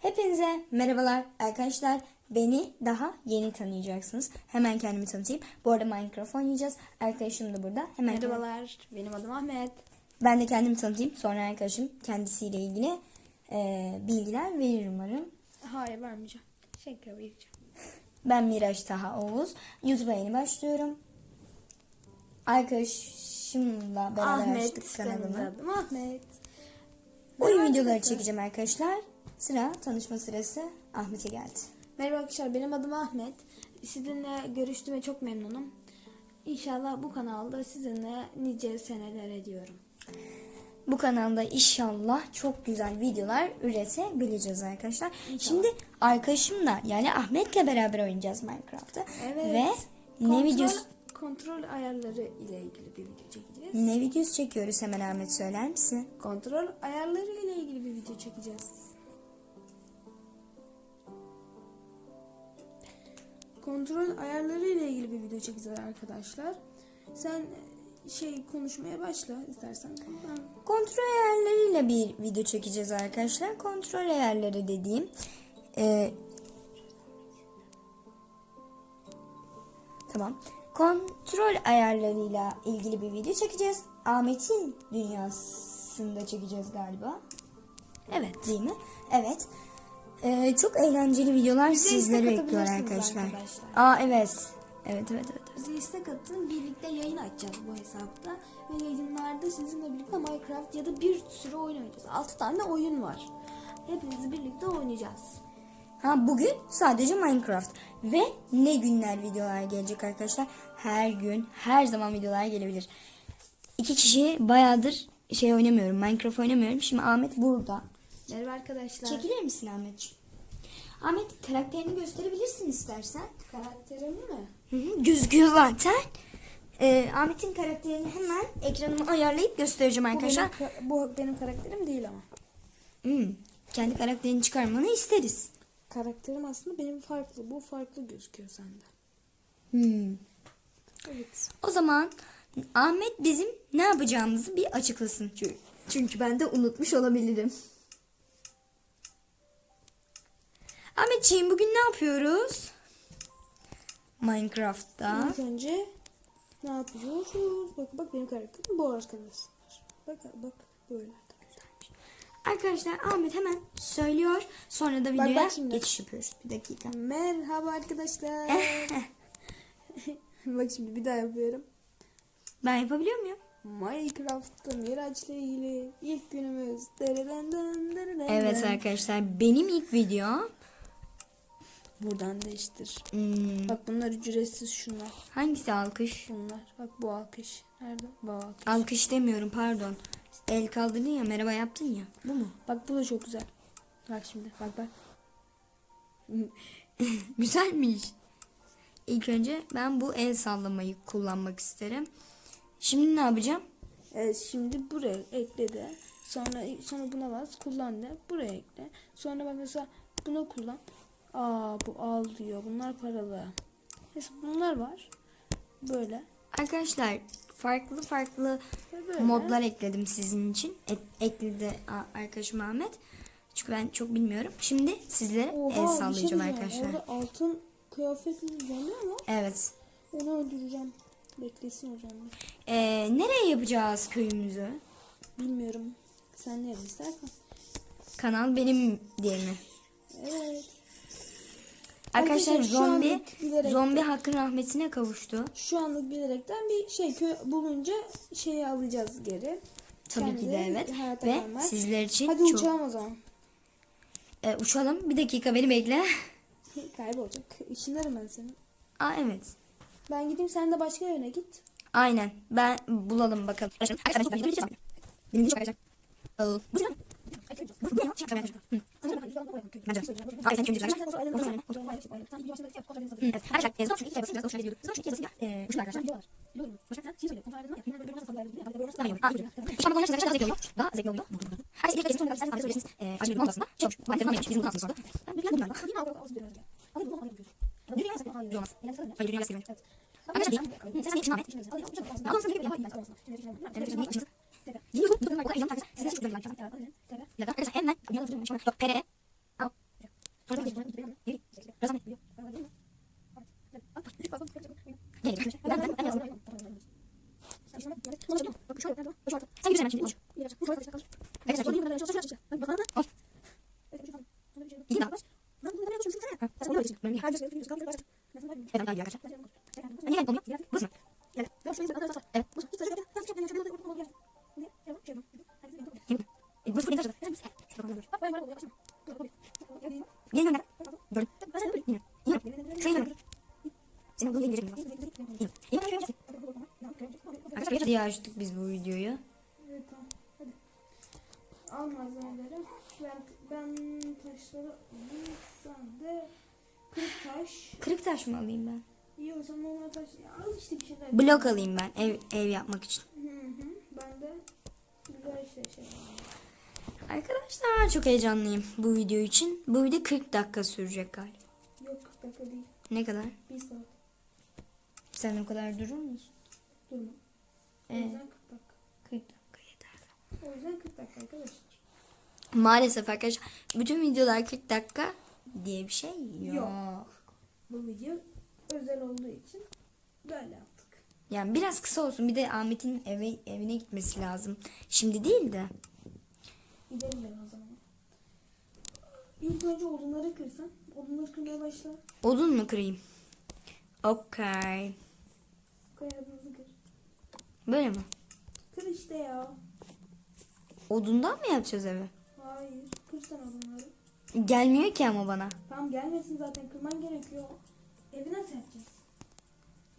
Hepinize merhabalar arkadaşlar. Beni daha yeni tanıyacaksınız. Hemen kendimi tanıtayım. Bu arada Minecraft oynayacağız. Arkadaşım da burada. Hemen Merhabalar, benim adım Ahmet. Ben de kendimi tanıtayım. Sonra arkadaşım kendisiyle ilgili e, bilgiler verir umarım. Hayır vermeyeceğim. Şaka vereceğim. Ben Miraç Taha Oğuz. YouTube'a yeni başlıyorum. Arkadaşımla beraber açtık Ahmet, de kanalımı. Ahmet. Oyun videoları çekeceğim arkadaşlar. Sıra tanışma sırası Ahmet'e geldi. Merhaba arkadaşlar, benim adım Ahmet. Sizinle görüştüğüme çok memnunum. İnşallah bu kanalda sizinle nice seneler ediyorum. Bu kanalda inşallah çok güzel videolar üretebileceğiz arkadaşlar. Şimdi arkadaşımla yani Ahmet'le beraber oynayacağız Minecraft'ı. Evet. Ve ne Kontrol- videosu Kontrol ayarları ile ilgili bir video çekeceğiz. ne videosu çekiyoruz hemen Ahmet söyler misin? Kontrol ayarları ile ilgili bir video çekeceğiz. Kontrol ayarları ile ilgili bir video çekeceğiz arkadaşlar. Sen şey konuşmaya başla istersen. Ben Kontrol ayarlarıyla bir video çekeceğiz arkadaşlar. Kontrol ayarları dediğim e, tamam. Kontrol ayarlarıyla ilgili bir video çekeceğiz. Ahmet'in dünyasında çekeceğiz galiba. Evet değil mi? Evet. E, çok eğlenceli videolar Bize sizleri bekliyor arkadaşlar. arkadaşlar. Aa evet. Evet evet evet. Bize istek atın. Birlikte yayın açacağız bu hesapta. Ve yayınlarda sizinle birlikte Minecraft ya da bir sürü oyun oynayacağız. 6 tane oyun var. Hepimiz birlikte oynayacağız. Ha bugün sadece Minecraft ve ne günler videolar gelecek arkadaşlar. Her gün, her zaman videolar gelebilir. İki kişi bayağıdır şey oynamıyorum, Minecraft oynamıyorum. Şimdi Ahmet burada. Merhaba arkadaşlar. Çekilir misin Ahmetciğim? Ahmet karakterini gösterebilirsin istersen. Karakterimi mi? Hı hı, gözüküyor zaten. Ee, Ahmet'in karakterini hemen ekranıma ayarlayıp göstereceğim Bu benim, arkadaşlar. bu benim karakterim değil ama. Hmm, kendi karakterini çıkarmanı isteriz. Karakterim aslında benim farklı. Bu farklı gözüküyor sende. Hmm. Evet. O zaman Ahmet bizim ne yapacağımızı bir açıklasın. Çünkü ben de unutmuş olabilirim. Ahmetciğim bugün ne yapıyoruz? Minecraft'ta. İlk önce ne yapıyoruz? Bak bak benim karakterim bu arkadaşlar. Bak bak böyle arkadaşlar. Ahmet hemen söylüyor. Sonra da videoya bak şimdi. geçiş yapıyoruz. Bir dakika. Merhaba arkadaşlar. bak şimdi bir daha yapıyorum. Ben yapabiliyor muyum? Minecraft'ta Miraç'la ilgili ilk günümüz. Dereden den dereden Evet arkadaşlar benim ilk videom. Buradan değiştir. Hmm, Bak bunlar ücretsiz şunlar. hangisi alkış? Bunlar. Bak bu alkış. Nerede? Bu alkış. Alkış demiyorum pardon. El kaldırdın ya merhaba yaptın ya. Bu mu? Bak bu da çok güzel. Bak şimdi. Bak bak. Güzelmiş. İlk önce ben bu el sallamayı kullanmak isterim. Şimdi ne yapacağım? Evet şimdi buraya ekle de. Sonra sonra buna bas. Kullan de. Buraya ekle. Sonra bak mesela bunu kullan. Aa bu al diyor. Bunlar paralı. Mesela bunlar var. Böyle. Arkadaşlar farklı farklı böyle. modlar ekledim sizin için. E- ekledi arkadaşım Ahmet. Çünkü ben çok bilmiyorum. Şimdi sizlere Oha, el şey sallayacağım diyeceğim. arkadaşlar. Orada altın kıyafetli zombi var. Evet. Onu öldüreceğim. Beklesin zombi. Ee, nereye yapacağız köyümüzü? Bilmiyorum. Sen nerede istersen. Kanal benim diye mi? Evet. Arkadaşlar Arkadaşlar, zombi zombi hakkın rahmetine kavuştu. Şu anlık bilerekten bir şey kö bulunca şeyi alacağız geri. Tabii ki de evet. Ve kalmak. sizler için Hadi çok uçalım o zaman. Ee, uçalım. Bir dakika beni bekle. Kaybolacak. İşinlerim ben seni. Aa evet. Ben gideyim sen de başka yöne git. Aynen. Ben bulalım bakalım. Arkadaşlar ben çok. Ee, Bu sen. Bu ne ya? Şey yapacağım ben. Hı. Bence. Abi sen şimdi güzel. Evet. Arkadaşlar, e, zor çünkü ilk biraz hoşuna gidiyordu. Zor çünkü yazısı e, uçlu arkadaşlar. Daha iyi olur. Aa, Şu an bu arkadaşlar daha zevkli oluyor. Daha zevkli oluyor. Herkes bir kez sonra isterseniz abi söylersiniz. E, acil bir aslında. Şey olmuş. Bu antrenman yapmış. Bizim bunu sonra. Ben bir plan buldum galiba. Olmaz. Hayır, dünya lastik var. Arkadaşlar, hı, sen niye Ahmet? Ya, olmasın gibi bir yapayım. Yeni YouTube, bu kadar kolay, heyecanlı arkadaşlar. Size çok güzel bir like. Ya da arkadaşlar hemen, yok, pere, al, Al. İyi mi? Ha, sen onu öğretsin. Ben niye? Evet, tamam, iyi arkadaşlar. Niye yani olmuyor? Evet. Arkadaşlar diye açtık biz bu videoyu. Evet tamam. Hadi. Al malzemeleri. Ben, ben taşları alayım. Sen de kırık taş. Kırık taş mı alayım ben? İyi o zaman normal taş. Al işte bir şeyler. Blok alayım ben ev ev yapmak için. Hı hı. Ben de güzel işte şey. Arkadaşlar çok heyecanlıyım bu video için. Bu video 40 dakika sürecek galiba. Yok 40 dakika değil. Ne kadar? Bir saat. Sen o kadar durur musun? Durma. O yüzden 40 dakika. 40 dakika yeter. O yüzden 40 dakika arkadaşlar. Maalesef arkadaşlar bütün videolar 40 dakika diye bir şey yok. Yok. Bu video özel olduğu için böyle yaptık. Yani biraz kısa olsun. Bir de Ahmet'in eve evine gitmesi lazım. Şimdi değil de. Gidelim ben. İlk önce odunları kırsan. Odunları kırmaya başla. Odun mu kırayım? Okay. Kayadınızı kır. Böyle mi? Kır işte ya. Odundan mı yapacağız evi? Hayır. Kır sen odunları. Gelmiyor ki ama bana. Tam gelmesin zaten. Kırman gerekiyor. Evi nasıl yapacağız?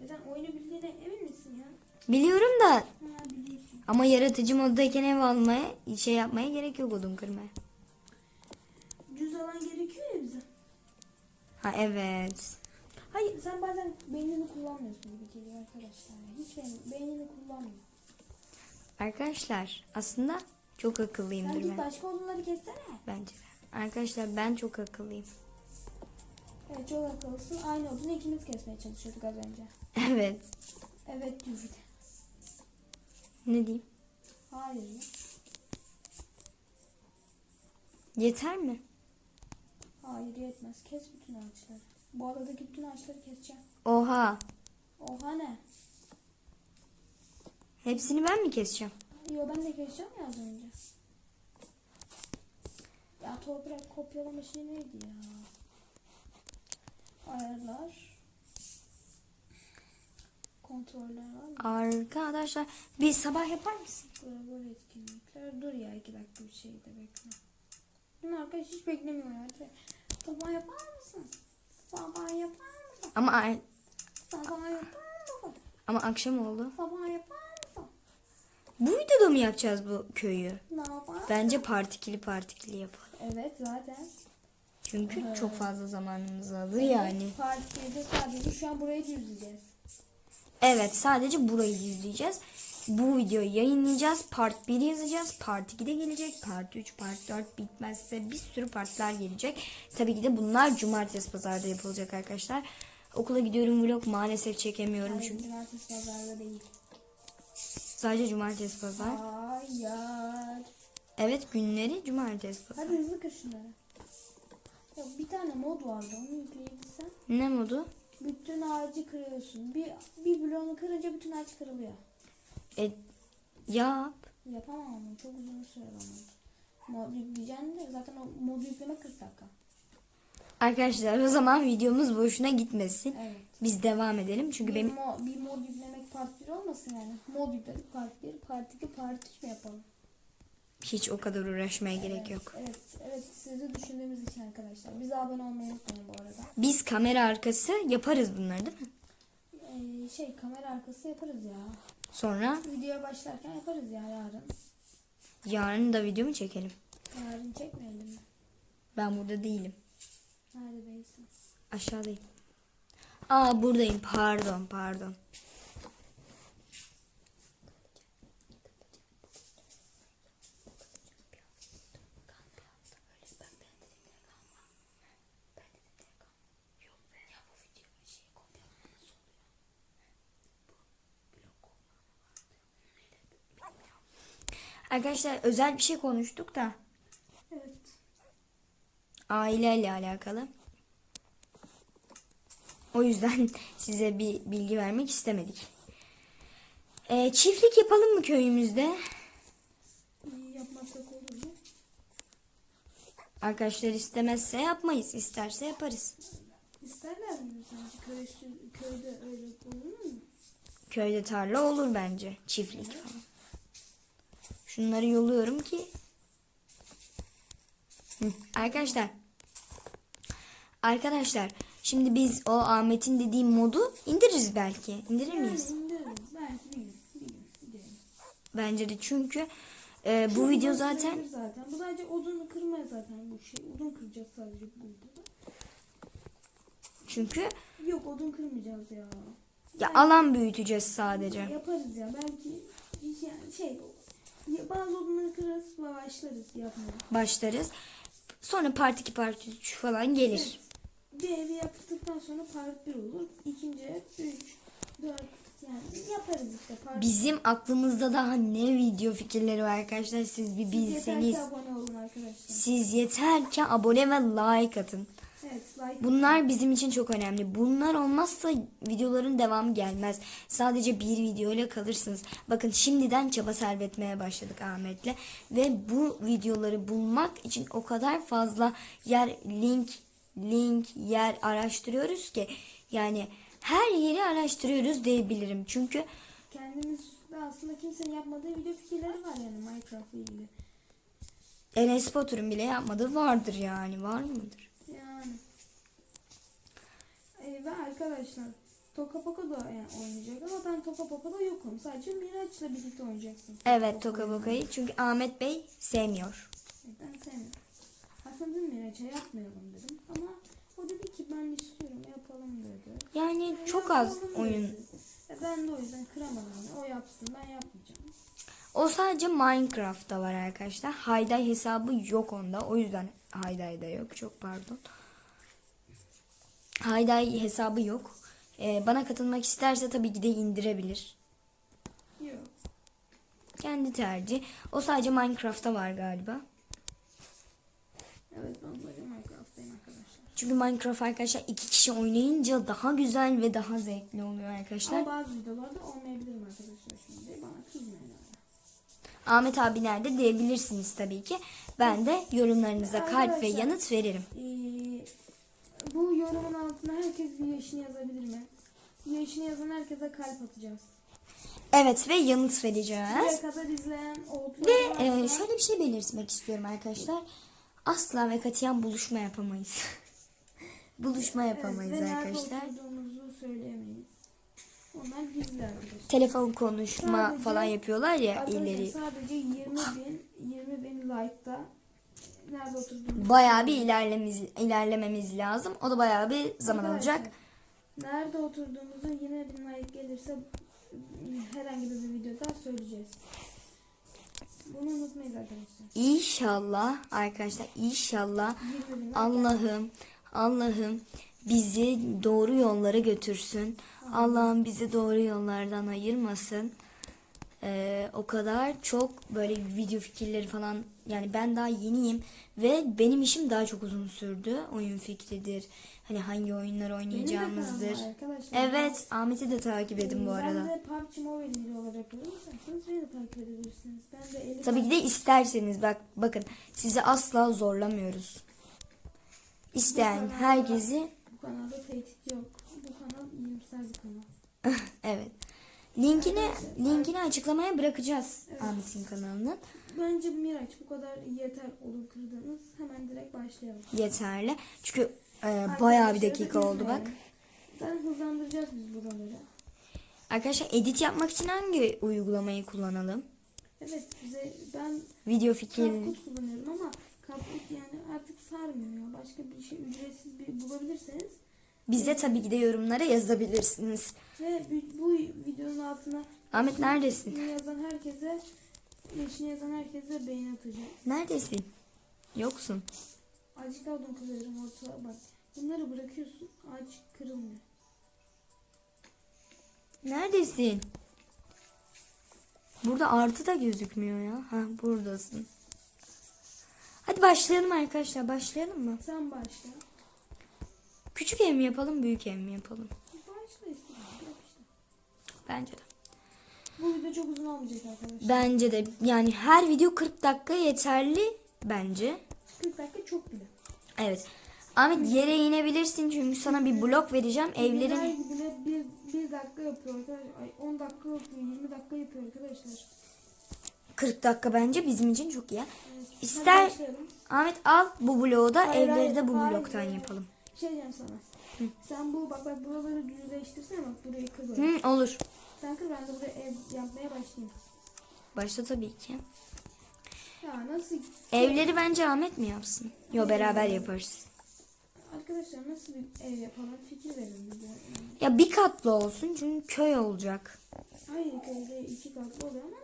E sen oyunu bildiğine emin misin ya? Biliyorum da Ha biliyorsun. ama yaratıcı moddayken ev almaya şey yapmaya gerek yok odun kırmaya. Alan gerekiyor ya bize. Ha evet. Hayır sen bazen beynini kullanmıyorsun gibi geliyor arkadaşlar. Hiç beyin, beynini kullanmıyor. Arkadaşlar aslında çok Sen akıllıyımdır git ben. başka odunları kessene. Bence. Arkadaşlar ben çok akıllıyım. Evet çok akıllısın. Aynı odunu ikimiz kesmeye çalışıyorduk az önce. Evet. Evet diyor. Ne diyeyim? Hayır. Yeter mi? Hayır yetmez. Kes bütün ağaçları. Bu adadaki bütün ağaçları keseceğim. Oha. Oha ne? Hepsini ben mi keseceğim? Yo ben de keseceğim ya az önce. Ya toprak kopyalama şey neydi ya? Ayarlar. Kontroller var mı? Arkadaşlar bir sabah yapar mısın? Global etkinlikler. Dur ya iki dakika bir şey de bekle. Bunun arkadaş hiç beklemiyor ya. Sabah yapar mısın? Sabah yapar mısın? Ama ar- Sabah yapar mısın? ama akşam oldu. Sabah yapar mısın? Bu videoda mı yapacağız bu köyü? Ne yapar? Bence partikili partikili yapalım. Evet zaten. Çünkü Evet. çok fazla zamanımızı alır yani. Partide sadece şu an burayı düzleyeceğiz. Evet sadece burayı izleyeceğiz. Bu videoyu yayınlayacağız. Part 1 yazacağız. Part 2 de gelecek. Part 3, Part 4 bitmezse bir sürü partlar gelecek. Tabii ki de bunlar cumartesi pazarda yapılacak arkadaşlar. Okula gidiyorum vlog maalesef çekemiyorum Hayır, çünkü. cumartesi pazarda değil. Sadece cumartesi pazar. Hayır. Evet günleri cumartesi pazar. Hadi hızlı kır şunları. Ya bir tane mod vardı onu yükleyebilsen. Ne modu? Bütün ağacı kırıyorsun. Bir, bir bloğunu kırınca bütün ağaç kırılıyor. E, yap. Yapamam ama çok uzun süre ama. Mod yükleyeceksin de zaten o modu yüklemek 40 dakika. Arkadaşlar o zaman videomuz boşuna gitmesin. Evet. Biz devam edelim. Çünkü bir, benim mo- bir mod yüklemek part 1 olmasın yani. Mod yükledik part 1, part 2, part 3 mi yapalım? hiç o kadar uğraşmaya gerek yok. Evet, evet sizi düşündüğümüz için arkadaşlar. Bize abone olmayı unutmayın bu arada. Biz kamera arkası yaparız bunları değil mi? Ee, şey kamera arkası yaparız ya. Sonra Videoya başlarken yaparız ya yarın. yarın da video mu çekelim? Yarın çekmeyelim mi? Ben burada değilim. Neredesin? Aşağıdayım. Aa buradayım. Pardon pardon. Arkadaşlar özel bir şey konuştuk da Evet. aileyle alakalı. O yüzden size bir bilgi vermek istemedik. Ee, çiftlik yapalım mı köyümüzde? Yapmazsak olur mu? Arkadaşlar istemezse yapmayız. isterse yaparız. İsterler mi sence köy, köyde öyle olur mu? Köyde tarla olur bence. Çiftlik falan. Şunları yoluyorum ki. Hı, Arkadaşlar. Arkadaşlar. Şimdi biz o Ahmet'in dediği modu indiririz belki. İndirir miyiz? İndiririz. Belki bir gün. Bir gün. Bir gün. Bence de çünkü e, bu video zaten zaten. Bu sadece odunu kırmaya zaten bu şey. Odun kıracağız sadece bu videoda. çünkü Yok odun kırmayacağız ya. ya alan büyüteceğiz sadece. Yaparız ya. Belki yani şey bazı odunları kırarız ve başlarız yapmaya. Başlarız. Sonra part 2 part 3 falan gelir. Bir evi yaptıktan sonra part 1 olur. İkinci ev 3, 4 yani yaparız işte part Bizim aklımızda daha ne video fikirleri var arkadaşlar siz bir Siz bilseniz. Yeter ki abone olun arkadaşlar. Siz yeter ki abone ve like atın. Bunlar bizim için çok önemli. Bunlar olmazsa videoların devamı gelmez. Sadece bir video ile kalırsınız. Bakın şimdiden çaba sarf etmeye başladık Ahmet'le. Ve bu videoları bulmak için o kadar fazla yer link link yer araştırıyoruz ki yani her yeri araştırıyoruz diyebilirim. Çünkü Kendimizde aslında kimsenin yapmadığı video fikirleri var yani Minecraft ile ilgili. Enes Batur'un bile yapmadığı vardır yani. Var mıdır? Yani. Ee, ve arkadaşlar Toka Poka da yani oynayacak ama ben Toka Poka'da yokum. Sadece Miraç'la birlikte oynayacaksın. Evet Toka Boka'yı. Çünkü Ahmet Bey sevmiyor. Ben sevmiyorum. Aslında Miraç'a yapmayalım dedim ama o dedi ki ben istiyorum yapalım dedi. Yani çok Ya, az yapalım oyun dedi. E, ben de o yüzden kıramadım. Yani. O yapsın ben yapmayacağım. O sadece Minecraft'ta var arkadaşlar. Hayday hesabı yok onda. O yüzden Hayday'da yok. Çok pardon. Hayday hesabı yok. Ee, bana katılmak isterse tabii ki de indirebilir. Yok. Kendi tercih. O sadece Minecraft'ta var galiba. Evet ben sadece Minecraft'tayım arkadaşlar. Çünkü Minecraft arkadaşlar iki kişi oynayınca daha güzel ve daha zevkli oluyor arkadaşlar. Ama bazı videolarda olmayabilirim arkadaşlar şimdi. Bana kızmayın. Ahmet abi nerede diyebilirsiniz tabii ki. Ben de yorumlarınıza kalp ve yanıt veririm. Ee, bu yorumun altına herkes bir yaşını yazabilir mi? Yaşını yazan herkese kalp atacağız. Evet ve yanıt vereceğiz. Buraya kadar izleyen. Ve e, şöyle bir şey belirtmek istiyorum arkadaşlar. Asla ve katiyen buluşma yapamayız. buluşma yapamayız evet, ve arkadaşlar. Söyleyemeyiz. Onlar gizli arkadaşlar. Telefon konuşma Sadece- falan yapıyorlar ya ileri. sadece 20 bin, 20 bin like'da nerede oturduğumuzu Bayağı bir ilerlememiz, ilerlememiz lazım. O da bayağı bir zaman Arkadaşlar, alacak. Nerede oturduğumuzu 20 bin like gelirse herhangi bir videoda söyleyeceğiz. Bunu unutmayız arkadaşlar. İnşallah arkadaşlar inşallah 20 bin like Allah'ım Allah'ım bizi doğru yollara götürsün. Allah'ım bizi doğru yollardan ayırmasın. Ee, o kadar çok böyle video fikirleri falan yani ben daha yeniyim ve benim işim daha çok uzun sürdü. Oyun fikridir. Hani hangi oyunlar oynayacağımızdır. Evet Ahmet'i de takip edin bu Ben arada. de PUBG Mobile beni de takip edebilirsiniz. Ben de Elif Tabii ki de isterseniz bak bakın sizi asla zorlamıyoruz. İsteyen herkesi Bu kanalda tehdit yok. Bu kanal iyimser bir kanal. evet. Linkini linkini açıklamaya bırakacağız Ahmet'in kanalının. Bence Miraç bu kadar yeter olur kırdığınız. Hemen direkt başlayalım. Yeterli. Çünkü e, bayağı bir dakika da oldu bak. Zaten hızlandıracağız biz buraları. Arkadaşlar edit yapmak için hangi uygulamayı kullanalım? Evet bize ben Video fikir. Kullanıyorum ama CapCut yani artık sarmıyor. Başka bir şey ücretsiz bir bulabilirseniz Bize tabii ki de yorumlara yazabilirsiniz. ve bu, videonun altına Ahmet neredesin? yazan herkese yaşını yazan herkese beğeni atacağız. Neredesin? Yoksun. Daha odun kırıyorum ortaya bak. Bunları bırakıyorsun ağaç kırılmıyor. Neredesin? Burada artı da gözükmüyor ya. Ha buradasın. Hadi başlayalım arkadaşlar. Başlayalım mı? Sen başla. Küçük ev mi yapalım, büyük ev mi yapalım? Bence de. Bu video çok uzun olmayacak arkadaşlar. Bence de yani her video 40 dakika yeterli bence. 40 dakika çok bile. Evet. Ahmet yere inebilirsin çünkü sana bir blok vereceğim. Evlerin... Bile bir, bir dakika yapıyor arkadaşlar. Ay 10 dakika yapıyor, 20 dakika yapıyor arkadaşlar. 40 dakika bence bizim için çok iyi. Evet. İster. Ahmet al bu bloğu da Hayır, evleri de bu hayır, bloktan hayır. yapalım. Şey diyeceğim sana. Sen bu bak bak buraları düzleştirsene bak burayı kır böyle. Hı, olur. Sen kır ben de buraya ev yapmaya başlayayım. Başla tabii ki. Ya nasıl? Evleri bence Ahmet mi yapsın? Yo beraber yaparız. Arkadaşlar nasıl bir ev yapalım fikir verin bize. Ya bir katlı olsun çünkü köy olacak. Aynı köyde iki katlı oluyor ama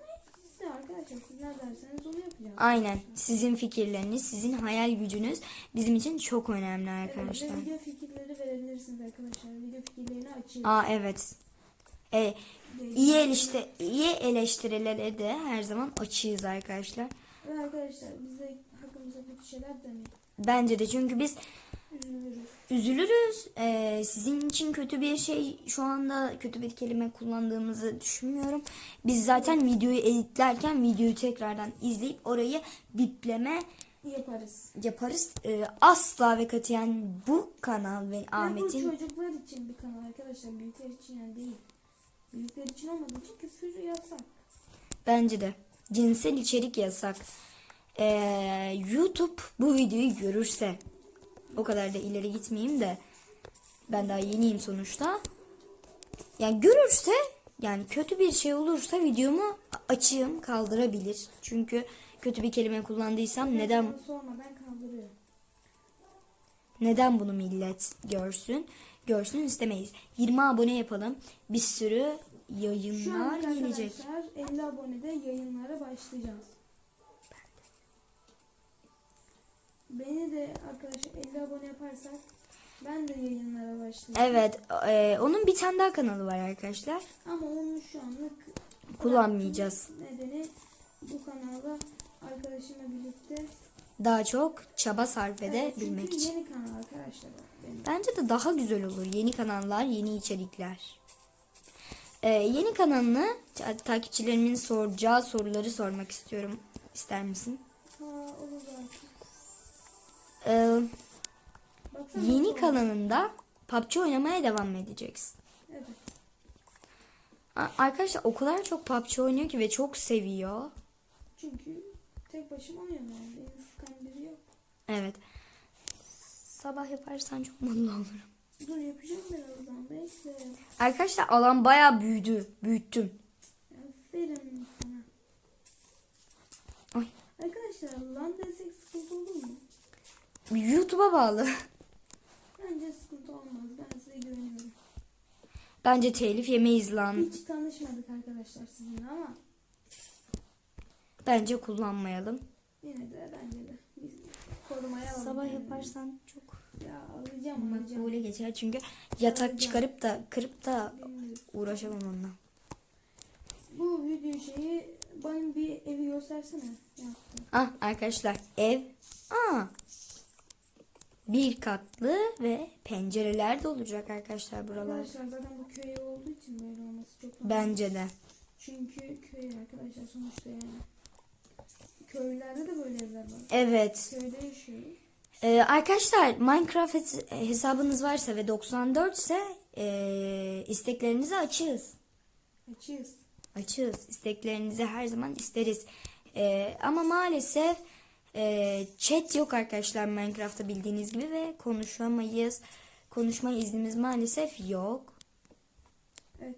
arkadaşlar siz ne derseniz onu yapacağım. Aynen. Sizin fikirleriniz, sizin hayal gücünüz bizim için çok önemli Evet, arkadaşlar. ve video fikirleri verebilirsiniz arkadaşlar. Video fikirlerini açın. Aa evet. E, iyi eleştir iyi eleştirilere de her zaman açığız arkadaşlar. Ve arkadaşlar bize hakkımızda kötü şeyler demeyin. Bence de çünkü biz Üzülürüz. üzülürüz. Ee, sizin için kötü bir şey şu anda kötü bir kelime kullandığımızı düşünmüyorum. Biz zaten videoyu editlerken videoyu tekrardan izleyip orayı bipleme Yaparız. yaparız. Ee, asla ve katiyen bu kanal ve Ya bu Ahmet'in çocuklar için bir kanal arkadaşlar. Büyükler için yani değil. Büyükler için olmadığı için küfür yasak. bence de cinsel içerik yasak. Ee, YouTube bu videoyu görürse o kadar da ileri gitmeyeyim de ben daha yeniyim sonuçta. Yani görürse yani kötü bir şey olursa videomu açığım kaldırabilir. Çünkü kötü bir kelime kullandıysam neden Bana sormadan kaldırıyor. neden bunu millet görsün? Görsün istemeyiz. 20 abone yapalım. Bir sürü Şu yayınlar an gelecek. arkadaşlar 50 abonede yayınlara başlayacağız. Beni de arkadaşlar 50 abone yaparsak ben de yayınlara başlayacağım. Evet, e, onun bir tane daha kanalı var arkadaşlar. Ama onu şu anlık Kullanmayacağız. Nedeni bu kanalda arkadaşımla birlikte Daha çok çaba sarf Evet, edebilmek çünkü için. yeni kanal arkadaşlar benim. Bence de daha güzel olur. Yeni kanallar, yeni içerikler. Ee, yeni kanalını ta- takipçilerimin soracağı soruları sormak istiyorum. İster misin? Ha olur belki. Baksana yeni nasıl kanalında PUBG oynamaya devam edeceksin. Evet. Arkadaşlar o kadar çok PUBG oynuyor ki ve çok seviyor. Çünkü tek başıma yani. Beni sıkan biri yok. Evet. Sabah yaparsan çok mutlu olurum. Dur yapacağım birazdan bekle. Arkadaşlar alan bayağı büyüdü. Büyüttüm. Aferin sana. Ay. Arkadaşlar lan desek sıkıntı olur mu? YouTube'a bağlı. Bence sıkıntı olmaz. Ben size güveniyorum. Bence telif yemeyiz lan. Hiç tanışmadık arkadaşlar sizinle ama Bence kullanmayalım. yine de bence de biz korumaya alalım. Sabah kendimizi. yaparsan çok Ya alacağım alacağım. makbule geçer çünkü yatak çıkarıp da kırıp da Bilmiyorum. uğraşamam onunla. Bu video şeyi bana bir evi göstersene. Yaptım. Ah arkadaşlar ev aa bir katlı ve pencereler de olacak arkadaşlar buralar. Arkadaşlar zaten bu köy olduğu için böyle olması çok normal. Bence de. Çünkü köy arkadaşlar sonuçta yani. Köylerde de böyle evler var. Evet. Köyde yaşıyoruz. Ee, arkadaşlar Minecraft hes- hesabınız varsa ve 94 ise ee, isteklerinizi açığız. Açığız. Açığız. İsteklerinizi her zaman isteriz. Ee, ama maalesef ee, chat yok arkadaşlar Minecraft'ta bildiğiniz gibi ve konuşamayız. Konuşma iznimiz maalesef yok. Evet.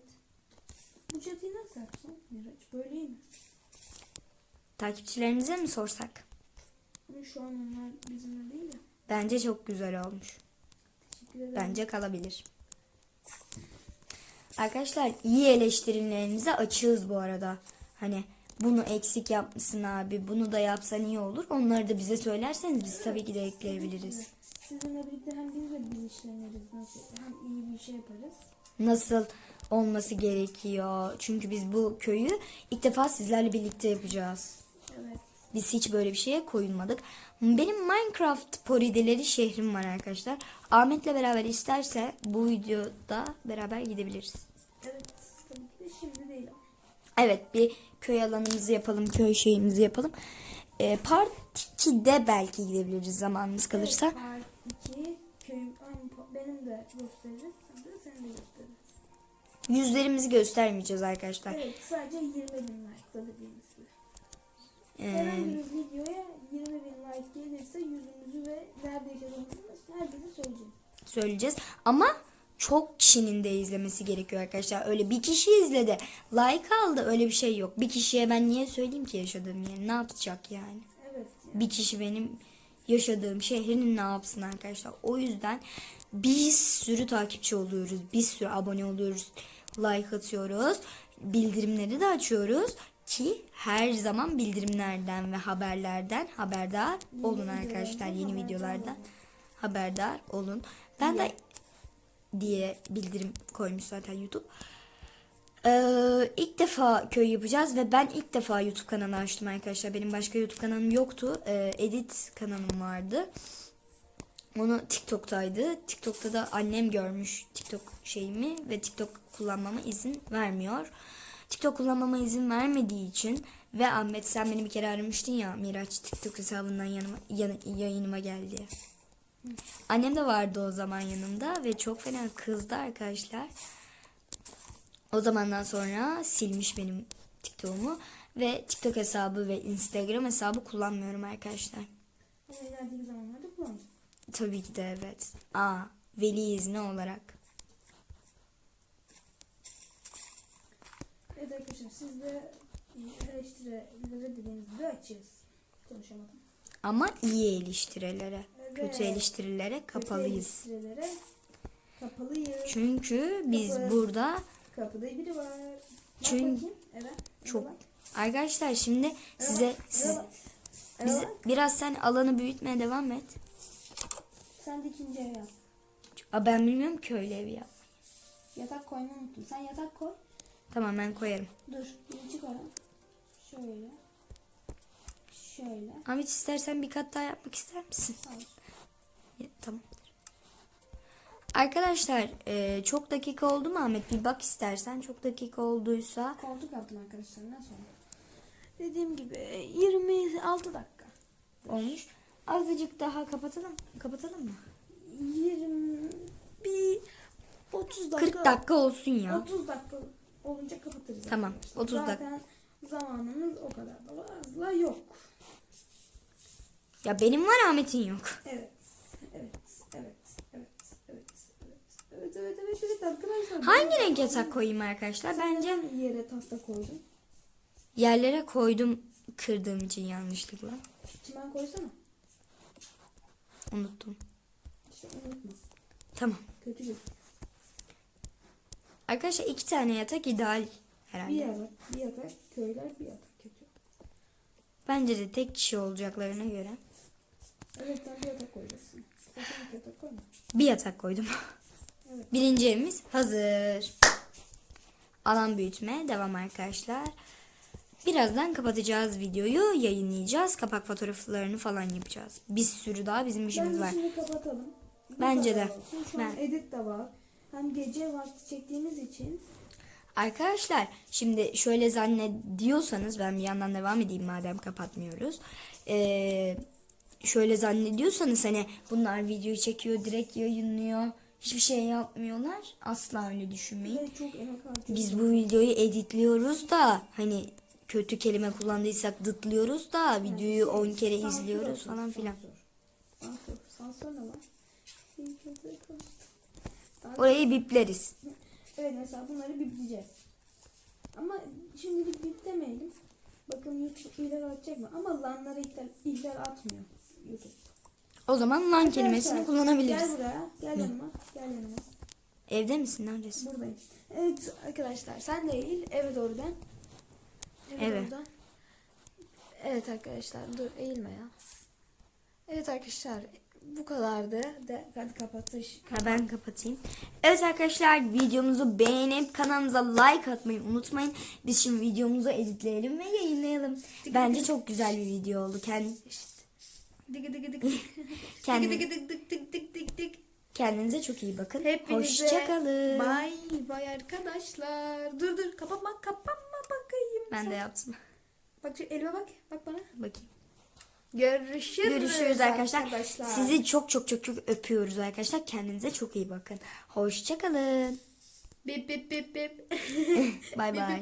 Bu çatıyı nasıl? Miraç böyle mi? Takipçilerimize mi sorsak? Ama şu an onlar bizimle değil ya. Bence çok güzel olmuş. Teşekkür ederim. Bence kalabilir. Arkadaşlar iyi eleştirilerinize açığız bu arada. Hani bunu eksik yapmışsın abi, bunu da yapsan iyi olur. Onları da bize söylerseniz biz tabii ki de ekleyebiliriz. Sizinle birlikte hem biz de bilinçleniriz nasıl hem iyi bir şey yaparız. Nasıl olması gerekiyor. Çünkü biz bu köyü ilk defa sizlerle birlikte yapacağız. Evet. Biz hiç böyle bir şeye koyulmadık. Benim Minecraft porideleri şehrim var arkadaşlar. Ahmet'le beraber isterse bu videoda beraber gidebiliriz. Evet. Şimdi değil. Evet bir köy alanımızı yapalım, köy şeyimizi yapalım. e, part 2'de belki gidebiliriz zamanımız kalırsa. Evet, part 2 köyüm aynı benim de gösteririz. Sen de gösteririz. Yüzlerimizi göstermeyeceğiz arkadaşlar. Evet sadece 20 bin like'da dediğimiz gibi. Ee, Herhangi bir videoya 20 bin like gelirse yüzümüzü ve nerede yaşadığımızı herkese söyleyeceğim. söyleyeceğiz. Ama çok kişinin de izlemesi gerekiyor arkadaşlar. Öyle bir kişi izledi. Like aldı. Öyle bir şey yok. Bir kişiye ben niye söyleyeyim ki yaşadığım yeri? Ne yapacak yani? Evet. ya. Bir kişi benim yaşadığım şehrin ne yapsın arkadaşlar. O yüzden bir sürü takipçi oluyoruz. Bir sürü abone oluyoruz. Like atıyoruz. Bildirimleri de açıyoruz ki her zaman bildirimlerden ve haberlerden haberdar olun arkadaşlar. Yeni videolardan haberdar olun. Ben de diye bildirim koymuş zaten YouTube. Ee, ilk defa köy yapacağız ve ben ilk defa YouTube kanalı açtım arkadaşlar. Benim başka YouTube kanalım yoktu. Ee, edit kanalım vardı. Onu TikTok'taydı. TikTok'ta da annem görmüş TikTok şeyimi ve TikTok kullanmama izin vermiyor. TikTok kullanmama izin vermediği için ve Ahmet sen beni bir kere aramıştın ya Miraç TikTok hesabından yanıma, yan- yayınıma geldi. Annem de vardı o zaman yanımda ve çok fena kızdı arkadaşlar. O zamandan sonra silmiş benim TikTok'umu ve TikTok hesabı ve Instagram hesabı kullanmıyorum arkadaşlar. Zamanlarda kullanacağım. Tabii ki de evet. Aa, veli izni olarak. Evet arkadaşlar siz de eleştirilere dediğiniz gibi açığız. Konuşamadım. Ama iyi eleştirilere, Evet. kötü eleştirilere kapalıyız. Kötü eleştirilere kapalıyız. Çünkü biz Kapı. burada Kapıda biri var. Çünkü-. Evet. çok Evet. arkadaşlar şimdi size siz, Evet. bize, biraz sen alanı büyütmeye devam et. Sen de ikinci ev yap. Aa, ben bilmiyorum ki öyle evi yap. Yatak koymayı unuttum. Sen yatak koy. Tamam ben koyarım. Dur. Bir çık oradan. Şöyle. Şöyle. Ahmet istersen bir kat daha yapmak ister misin? Hayır. Ya, tamam. Arkadaşlar e, çok dakika oldu mu Ahmet? Bir bak istersen. Çok dakika olduysa Koltuk yaptım arkadaşlar. Nasıl oldu? Dediğim gibi 26 dakika. olmuş. Azıcık daha kapatalım. Kapatalım mı? 20 bir 30 dakika. 40 dakika olsun ya. 30 dakika olunca kapatırız. Tamam, arkadaşlar. 30 dakika. Zaten zamanımız o kadar da fazla yok. Ya benim var Ahmet'in yok. Evet. Evet. Evet. Evet. Evet. Evet. Evet. Evet. Evet. Evet. Arkadaşlar. Hangi ben- renk yatak koyayım arkadaşlar? Bence yere tahta koydum. yerlere koydum kırdığım için yanlışlıkla. Çimen koysana. Unuttum. İşte unutma. Tamam. Kötü gözüküyor. Arkadaşlar iki tane yatak ideal Bir herhalde. yatak, bir yatak köyler, bir yatak kötü. Bence de tek kişi olacaklarına göre. Evet sen bir yatak koyacaksın. Sakın iki yatak koyma. Bir yatak koydum. Evet. Birinci evimiz hazır. Alan büyütme devam arkadaşlar. Birazdan kapatacağız videoyu, yayınlayacağız. Kapak fotoğraflarını falan yapacağız. Bir sürü daha bizim işimiz Bence var. şimdi kapatalım. Bu Bence kadar de. olsun. Şu an Ben- edit de var. Hem gece vakti çektiğimiz için Arkadaşlar şimdi şöyle zannediyorsanız ben bir yandan devam edeyim madem kapatmıyoruz. Ee, şöyle zannediyorsanız hani bunlar videoyu çekiyor direkt yayınlıyor. Hiçbir şey yapmıyorlar. Asla öyle düşünmeyin. Biz bu videoyu editliyoruz da hani kötü kelime kullandıysak dıtlıyoruz da videoyu 10 kere izliyoruz falan filan. Orayı bipleriz. Evet mesela bunları bipleyeceğiz. Ama şimdilik biplemeyelim. Bakın YouTube ihlal atacak mı? Ama lanlara ihlal, ihlal atmıyor. O zaman lan kelimesini kullanabiliriz. Gel buraya. Gel yanıma. Gel yanıma. Evde misin? Neredesin? Buradayım. Evet arkadaşlar sen değil eve doğru dön. Eve, Eve. doğru dön. Evet arkadaşlar dur eğilme ya. Evet arkadaşlar bu kadardı. De, hadi kapatış. Ha, ben kapatayım. Evet arkadaşlar videomuzu beğenip kanalımıza like atmayı unutmayın. Biz şimdi videomuzu editleyelim ve yayınlayalım. Bence çok güzel bir video oldu. Dıgı. Kendi- Dıgı dıgı dık dık dık dık dık. kendinize çok iyi bakın. Hepinize Hoşçakalın. Bay bay arkadaşlar. Dur dur kapatma kapatma bakayım. Ben sen. de yaptım. Bak şu elime bak. Bak bana. Bakayım. Görüşürüz, Görüşürüz arkadaşlar. arkadaşlar. Sizi çok çok çok çok öpüyoruz arkadaşlar. Kendinize çok iyi bakın. Hoşçakalın. Bip bip bip bip. Bay bay.